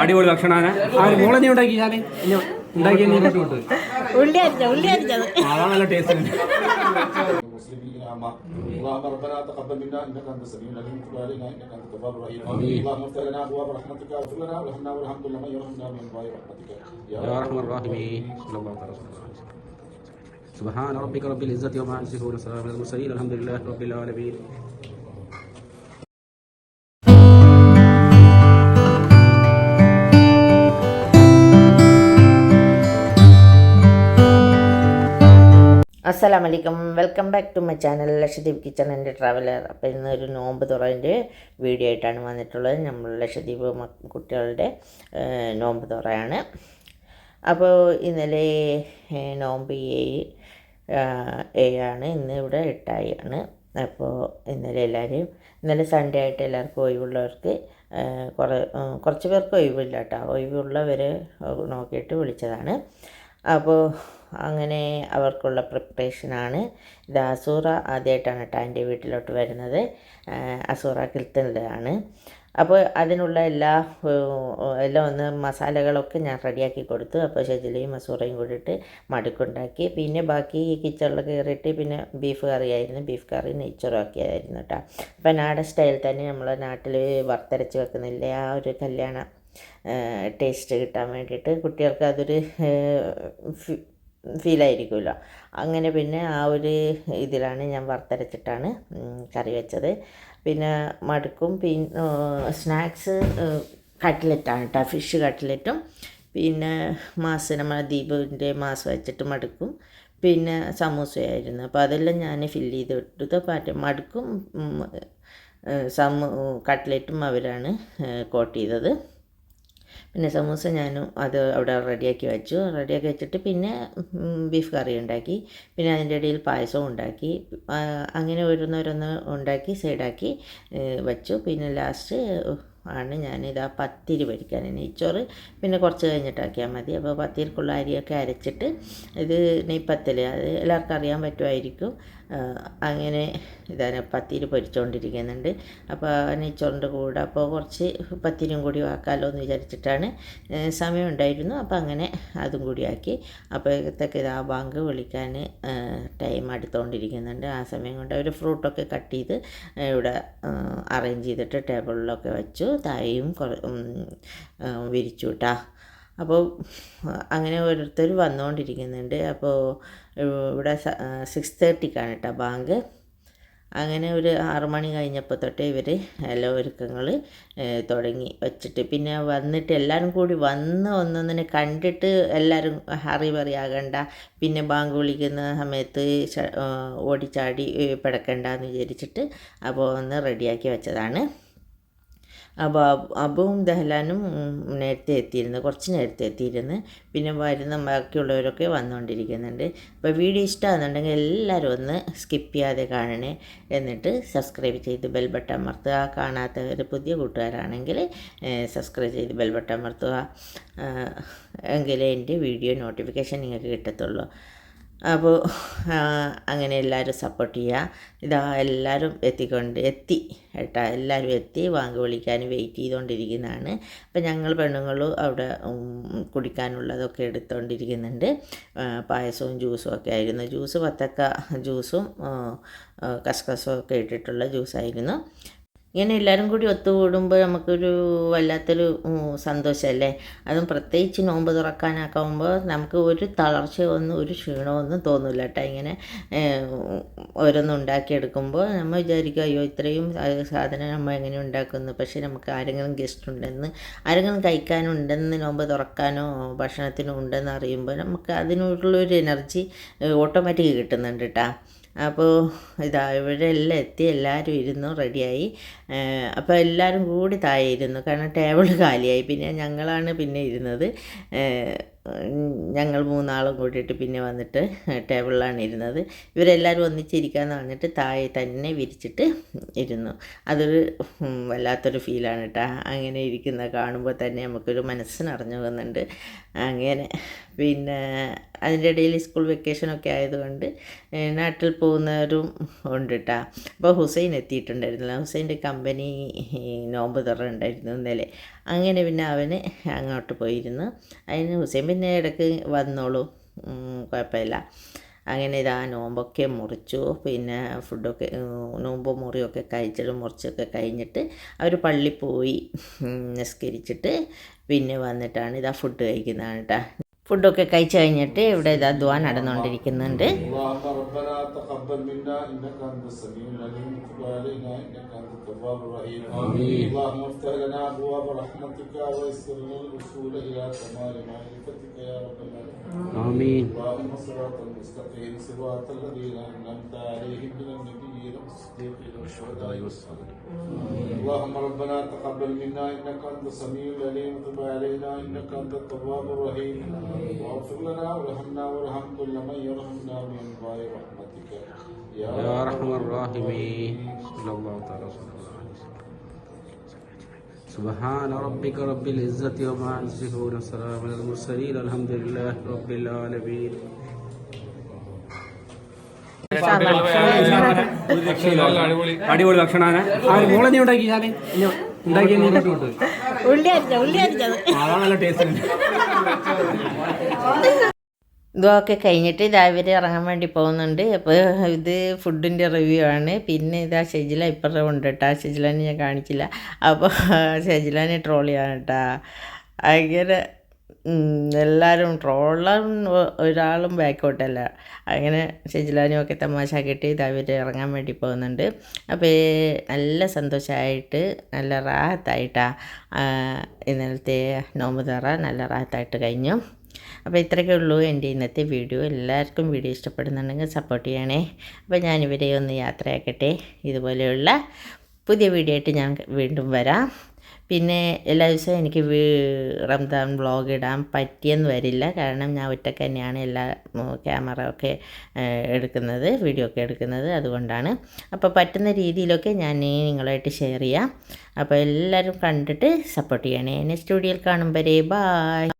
അടിപൊളി ഭക്ഷണമാണ് ആ ഒരു മോളെ നീ ഉണ്ടാക്കി ശാലേ ഉണ്ടാക്കി നീ ഇങ്ങോട്ട് വിട്ടു ഉള്ളി അരിഞ്ഞ ഉള്ളി അരിഞ്ഞത് അതാണ് നല്ല ടേസ്റ്റ് ഉണ്ട് المسلمين الأعمى اللهم ربنا تقبل منا انك انت السميع العليم وتب علينا انك انت التواب الرحيم اللهم افتح لنا ابواب رحمتك واغفر لنا وارحمنا والحمد لله من يرحمنا من انواع رحمتك يا ارحم الراحمين صلى الله عليه وسلم سبحان ربك رب العزة وما يصفون وسلام على المرسلين الحمد لله رب العالمين അസ്സലാം വലൈക്കും welcome back to my channel Lakshadweep kitchen എന്റെ ട്രാവലർ. അപ്പോൾ ഇന്ന് ഒരു നോമ്പ് തുറന്റെ വീഡിയോ ആയിട്ടാണ് വന്നിട്ടുള്ളത്. നമ്മൾ ലക്ഷദ്വീപ് കുട്ടികളുടെ നോമ്പ് തുറയാണ്. അപ്പോൾ ഇന്നലെ നോമ്പ് ഏഴ് ആണ് ഇന്ന് ഇവിടെ എട്ടായാണ് അപ്പോൾ ഇന്നലെ എല്ലാവരും ഇന്നലെ സൺഡേ ആയിട്ട് എല്ലാവർക്കും ഒഴിവുള്ളവർക്ക് കുറേ കുറച്ച് പേർക്ക് ഒഴിവില്ല കേട്ടോ ഒഴിവുള്ളവരെ നോക്കിയിട്ട് വിളിച്ചതാണ്. അപ്പോൾ അങ്ങനെ അവർക്കുള്ള പ്രിപ്പറേഷനാണ്. ഇത് അസൂറ ആദ്യമായിട്ടാണ് കേട്ടോ എന്റെ വീട്ടിലോട്ട് വരുന്നത്. അസൂറ കിൽത്തനിലാണ്. അപ്പോൾ അതിനുള്ള എല്ലാ എല്ലാം ഒന്ന് മസാലകളൊക്കെ ഞാൻ റെഡിയാക്കി കൊടുത്തു. അപ്പോൾ ഷെജിലയും മസൂറയും കൂടിയിട്ട് മടുക്കുണ്ടാക്കി. പിന്നെ ബാക്കി ഈ കിച്ചണിൽ കയറിയിട്ട് പിന്നെ ബീഫ് കറിയായിരുന്നു. ബീഫ് കറി നെയ്ച്ചോറും ആക്കിയായിരുന്നു കേട്ടോ അപ്പോൾ നാടൻ സ്റ്റൈൽ തന്നെ നമ്മളെ നാട്ടിൽ വറുത്തരച്ച് വെക്കുന്നില്ലേ ആ ഒരു കല്യാണ ടേസ്റ്റ് കിട്ടാൻ വേണ്ടിയിട്ട് കുട്ടികൾക്ക് അതൊരു ഫീലായിരിക്കുമല്ലോ അങ്ങനെ പിന്നെ ആ ഒരു ഇതിലാണ് ഞാൻ വറുത്തരച്ചിട്ടാണ് കറി വെച്ചത്. പിന്നെ മടുക്കും പിന്നെ സ്നാക്സ് കട്ട്ലറ്റാണ് കേട്ടോ ഫിഷ് കട്ട്ലറ്റും പിന്നെ മാസ് നമ്മളെ ദീപിന്റെ മാസ് വെച്ചിട്ട് മടുക്കും. പിന്നെ സമൂസയായിരുന്നു. അപ്പോൾ അതെല്ലാം ഞാൻ ഫില്ല് ചെയ്ത് ഇട്ടത് മറ്റേ മടുക്കും സമൂ കട്ട്ലറ്റും അവരാണ് കോട്ട് ചെയ്തത്. പിന്നെ സമൂസ ഞാനും അത് അവിടെ റെഡിയാക്കി വെച്ചു. റെഡിയാക്കി വെച്ചിട്ട് പിന്നെ ബീഫ് കറി ഉണ്ടാക്കി. പിന്നെ അതിന്റെ ഇടയിൽ പായസവും ഉണ്ടാക്കി. അങ്ങനെ ഓരോന്നോരോന്ന് ഉണ്ടാക്കി സൈഡാക്കി വെച്ചു. പിന്നെ ലാസ്റ്റ് ആണ്. ഞാനിത് പത്തിരി പൊരിക്കാൻ നെയ്ച്ചോറ് പിന്നെ കുറച്ച് കഴിഞ്ഞിട്ടാക്കിയാൽ മതി. അപ്പോൾ പത്തിരിക്കുള്ള അരിയൊക്കെ അരച്ചിട്ട് ഇത് നെയ്പ്പത്തൽ അത് എല്ലാവർക്കും അറിയാൻ പറ്റുമായിരിക്കും. അങ്ങനെ ഇതാണ് പത്തിരി പൊരിച്ചുകൊണ്ടിരിക്കുന്നുണ്ട് അപ്പോൾ നെയ്ച്ചോറിന്റെ കൂടെ അപ്പോൾ കുറച്ച് പത്തിരിയും കൂടി ആക്കാമല്ലോ എന്ന് വിചാരിച്ചിട്ടാണ് സമയമുണ്ടായിരുന്നു. അപ്പോൾ അങ്ങനെ അതും കൂടി ആക്കി അപ്പോഴത്തേക്ക് ഇത് ആ ബാങ്ക് വിളിക്കാൻ ടൈം അടുത്തുകൊണ്ടിരിക്കുന്നുണ്ട് ആ സമയം കൊണ്ട് അവർ ഫ്രൂട്ടൊക്കെ കട്ട് ചെയ്ത് ഇവിടെ അറേഞ്ച് ചെയ്തിട്ട് ടേബിളിലൊക്കെ വെച്ചു. ഉം, വിരിച്ചു കേട്ടാ അപ്പോൾ അങ്ങനെ ഓരോരുത്തർ വന്നുകൊണ്ടിരിക്കുന്നുണ്ട് അപ്പോൾ ഇവിടെ സിക്സ് തേർട്ടിക്കാണ് കേട്ടോ ബാങ്ക്. അങ്ങനെ ഒരു മണി കഴിഞ്ഞപ്പോൾ തൊട്ടേ ഇവർ എല്ലാ ഒരുക്കങ്ങൾ തുടങ്ങി വെച്ചിട്ട്. പിന്നെ വന്നിട്ട് എല്ലാവരും കൂടി വന്ന് ഒന്നൊന്നിനെ കണ്ടിട്ട് എല്ലാവരും ഹറി പറയാകണ്ട പിന്നെ ബാങ്ക് വിളിക്കുന്ന സമയത്ത് ഓടിച്ചാടി പിടക്കണ്ടെന്ന് വിചാരിച്ചിട്ട് അപ്പോൾ ഒന്ന് റെഡിയാക്കി വെച്ചതാണ്. അപ്പോൾ അബ്- അബുവും ദഹ്ലാനും നേരത്തെ എത്തിയിരുന്നു കുറച്ച് നേരത്തെ എത്തിയിരുന്നു. പിന്നെ വരുന്ന ബാക്കിയുള്ളവരൊക്കെ വന്നുകൊണ്ടിരിക്കുന്നുണ്ട് അപ്പോൾ വീഡിയോ ഇഷ്ടമാകുന്നുണ്ടെങ്കിൽ എല്ലാവരും ഒന്ന് സ്കിപ്പ് ചെയ്യാതെ കാണണേ എന്നിട്ട് സബ്സ്ക്രൈബ് ചെയ്ത് ബെൽ ബട്ടൺ അമർത്തുക. കാണാത്തവർ പുതിയ കൂട്ടുകാരാണെങ്കിൽ സബ്സ്ക്രൈബ് ചെയ്ത് ബെൽ ബട്ടൺ അമർത്തുക. എങ്കിലേ എന്റെ വീഡിയോ നോട്ടിഫിക്കേഷൻ നിങ്ങൾക്ക് കിട്ടത്തുള്ളൂ. അപ്പോൾ അങ്ങനെ എല്ലാവരും സപ്പോർട്ട് ചെയ്യുക ഇതാ എല്ലാവരും എത്തിക്കൊണ്ട് എത്തി കേട്ടോ എല്ലാവരും എത്തി വാങ്ങി വിളിക്കാൻ വെയിറ്റ് ചെയ്തുകൊണ്ടിരിക്കുന്നതാണ് അപ്പം ഞങ്ങൾ പെണ്ണുങ്ങളും അവിടെ കുടിക്കാനുള്ളതൊക്കെ എടുത്തുകൊണ്ടിരിക്കുന്നുണ്ട് പായസവും ജ്യൂസും ഒക്കെ ആയിരുന്നു. ജ്യൂസ് പത്തക്ക ജ്യൂസും കസ്കസും ഒക്കെ ഇട്ടിട്ടുള്ള ജ്യൂസായിരുന്നു ഇങ്ങനെ എല്ലാവരും കൂടി ഒത്തുകൂടുമ്പോൾ നമുക്കൊരു വല്ലാത്തൊരു സന്തോഷമല്ലേ അതും പ്രത്യേകിച്ച് നോമ്പ് തുറക്കാനൊക്കെ നമുക്ക് ഒരു തളർച്ചയൊന്നും ഒരു ക്ഷീണമൊന്നും തോന്നില്ല കേട്ടോ. ഇങ്ങനെ ഓരോന്നും ഉണ്ടാക്കിയെടുക്കുമ്പോൾ നമ്മൾ വിചാരിക്കും അയ്യോ ഇത്രയും സാധനം നമ്മൾ എങ്ങനെ ഉണ്ടാക്കുന്നു? പക്ഷേ നമുക്ക് ആരെങ്കിലും ഗസ്റ്റ് ഉണ്ടെന്ന് ആരെങ്കിലും കഴിക്കാനുണ്ടെന്ന് നോമ്പ് തുറക്കാനോ ഭക്ഷണത്തിനോ ഉണ്ടെന്ന് അറിയുമ്പോൾ നമുക്ക് അതിനുള്ളൊരു എനർജി ഓട്ടോമാറ്റിക് കിട്ടുന്നുണ്ട് കേട്ടോ. അപ്പോൾ ഇതാ ഇവിടെ എല്ലാം എത്തി എല്ലാവരും ഇരുന്നു റെഡിയായി. അപ്പോൾ എല്ലാവരും കൂടി താഴെ ഇരുന്നു കാരണം ടേബിൾ കാലിയായി. പിന്നെ ഞങ്ങളാണ് പിന്നെ ഇരുന്നത്. ഞങ്ങൾ മൂന്നാളും കൂടിയിട്ട് പിന്നെ വന്നിട്ട് ടേബിളിലാണ് ഇരുന്നത്. ഇവരെല്ലാവരും ഒന്നിച്ചിരിക്കാന്ന് പറഞ്ഞിട്ട് താഴെ തന്നെ വിരിച്ചിട്ട് ഇരുന്നു. അതൊരു വല്ലാത്തൊരു ഫീലാണ് കേട്ടോ അങ്ങനെ ഇരിക്കുന്ന കാണുമ്പോൾ തന്നെ നമുക്കൊരു മനസ്സിനറിഞ്ഞു പോകുന്നുണ്ട്. അങ്ങനെ പിന്നെ അതിന്റെ ഇടയിൽ സ്കൂൾ വെക്കേഷനൊക്കെ ആയതുകൊണ്ട് നാട്ടിൽ പോകുന്നവരും ഉണ്ട് കേട്ടോ അപ്പോൾ ഹുസൈൻ എത്തിയിട്ടുണ്ടായിരുന്നില്ല. ഹുസൈന്റെ കമ്മൽ കമ്പനി നോമ്പ് തുറണ്ടായിരുന്നു ഇന്നലെ. അങ്ങനെ പിന്നെ അവന് അങ്ങോട്ട് പോയിരുന്നു. അതിന് ഹുസൈൻ പിന്നെ ഇടയ്ക്ക് വന്നോളൂ. കുഴപ്പമില്ല. അങ്ങനെ ഇതാ നോമ്പൊക്കെ മുറിച്ചു. പിന്നെ ഫുഡൊക്കെ നോമ്പ് മുറിയൊക്കെ കഴിച്ചിട്ട് മുറിച്ചൊക്കെ കഴിഞ്ഞിട്ട് അവർ പള്ളി പോയി. നിസ്കരിച്ചിട്ട് പിന്നെ വന്നിട്ടാണ് ഇതാ ഫുഡ് കഴിക്കുന്നതാണ് കേട്ടോ ഫുഡൊക്കെ കഴിച്ചു കഴിഞ്ഞിട്ട് ഇവിടെ ഇത് അധ്വാൻ നടന്നുകൊണ്ടിരിക്കുന്നുണ്ട്. ആമീൻ. اللهم ربنا تقبل منا إنك أنت السميع العليم وتب علينا إنك أنت التواب الرحيم. واغفر لنا وارحمنا وارحم كل من يرحمنا من باب رحمتك. يا ارحم الراحمين. صلى الله تعالى وسلم. سبحان ربك رب العزة وما يصفون سلام على المرسلين الحمد لله رب العالمين. അടിപൊളി. ഭക്ഷണമാണ്. മോളെ നീ? ഉണ്ടാക്കി ശാലേ ഉണ്ടാക്കി നല്ല ടേസ്റ്റ് ഇതൊക്കെ കഴിഞ്ഞിട്ട് രാവിലെ ഇറങ്ങാൻ വേണ്ടി പോകുന്നുണ്ട്. അപ്പോൾ ഇത് ഫുഡിന്റെ റിവ്യൂ ആണ്. പിന്നെ ഇതാ ഷെജില ഇപ്പറ ഉണ്ട് കേട്ടോ. ഷെജിലാനെ ഞാൻ കാണിച്ചില്ല. അപ്പോൾ ഷെജിലാനെ ട്രോൾ ചെയ്യാണ് കേട്ടോ. അങ്ങനെ ഉം, എല്ലാവരും ട്രോളും ഒരാളും ബാക്കോട്ടല്ല. അങ്ങനെ ഷെജിലാനും ഒക്കെ തമാശ കിട്ടി അവർ ഇറങ്ങാൻ വേണ്ടി പോകുന്നുണ്ട്. അപ്പോൾ നല്ല സന്തോഷമായിട്ട് നല്ല റാഹത്തായിട്ടാണ് ഇന്നലത്തെ നോമ്പ് തറ നല്ല റാഹത്തായിട്ട് കഴിഞ്ഞു. അപ്പോൾ ഇത്രയൊക്കെ ഉള്ളൂ എന്റെ ഇന്നത്തെ വീഡിയോ. എല്ലാവർക്കും വീഡിയോ ഇഷ്ടപ്പെടുന്നുണ്ടെങ്കിൽ സപ്പോർട്ട് ചെയ്യണേ. അപ്പോൾ ഞാനിവരെ ഒന്ന് യാത്രയാക്കട്ടെ. ഇതുപോലെയുള്ള പുതിയ വീഡിയോ ആയിട്ട് ഞാൻ വീണ്ടും വരാം. പിന്നെ എല്ലാ ദിവസവും എനിക്ക് റംദാൻ വ്ളോഗ് ഇടാൻ പറ്റിയെന്ന് വരില്ല. കാരണം ഞാൻ ഒറ്റയ്ക്ക് തന്നെയാണ് എല്ലാ ക്യാമറ ഒക്കെ എടുക്കുന്നത് വീഡിയോ ഒക്കെ എടുക്കുന്നത് അതുകൊണ്ടാണ്. അപ്പോൾ പറ്റുന്ന രീതിയിലൊക്കെ ഞാൻ നിങ്ങളായിട്ട് ഷെയർ ചെയ്യാം. അപ്പോൾ എല്ലാവരും കണ്ടിട്ട് സപ്പോർട്ട് ചെയ്യണേ. നെക്സ്റ്റ് സ്റ്റുഡിയോയിൽ കാണും വരെ. ബായ്